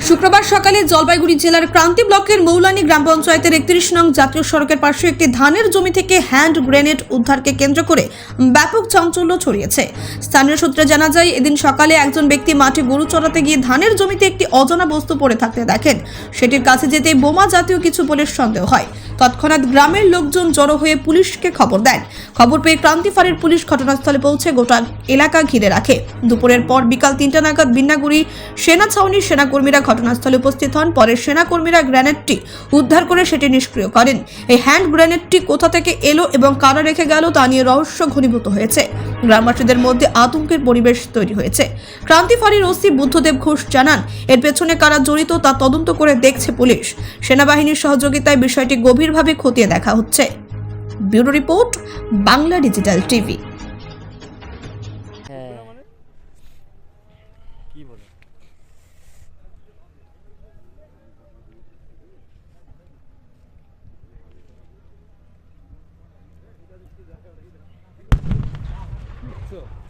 শুক্রবার সকালে জলপাইগুড়ি জেলার ক্রান্তি ব্লকের মৌলানি গ্রাম পঞ্চায়েতের একত্রিশ নং জাতীয় সড়কের পাশে একটি ধানের জমি থেকে হ্যান্ড গ্রেনেড উদ্ধারকে কেন্দ্র করে ব্যাপক চাঞ্চল্য ছড়িয়েছে। স্থানীয় সূত্রে জানা যায়, এদিন সকালে একজন ব্যক্তি মাঠে গরু চড়াতে গিয়ে ধানের জমিতে একটি অজানা বস্তু পড়ে থাকতে দেখেন। সেটির কাছে যেতে বোমা জাতীয় কিছু বলে সন্দেহ হয়। তৎক্ষণাৎ গ্রামের লোকজন জড়ো হয়ে পুলিশকে খবর দেন। খবর পেয়ে ক্রান্তি ফাঁড়ির পুলিশ ঘটনাস্থলে পৌঁছে গোটা এলাকা ঘিরে রাখে। দুপুরের পর বিকাল তিনটা নাগাদ বিন্নাগুড়ি সেনা ছাউনির সেনাকর্মীরা ঘটনাস্থলে উপস্থিত হন। পরে সেনাকর্মীরা গ্রেনেডটি উদ্ধার করে সেটি নিষ্ক্রিয় করেন। এই হ্যান্ড গ্রেনেডটি কোথা থেকে এলো এবং কারা রেখে গেল তা নিয়ে রহস্য ঘনীভূত হয়েছে। গ্রামবাসীদের মধ্যে আতঙ্কের পরিবেশ তৈরি হয়েছে। ক্রান্তি ফাঁড়ির ওসি বুদ্ধদেব ঘোষ জানান, এর পেছনে কারা জড়িত তা তদন্ত করে দেখছে পুলিশ। সেনাবাহিনীর সহযোগিতায় বিষয়টি গভীরভাবে খতিয়ে দেখা হচ্ছে। Bureau report, Bangla digital TV. হ্যাঁ কি বলে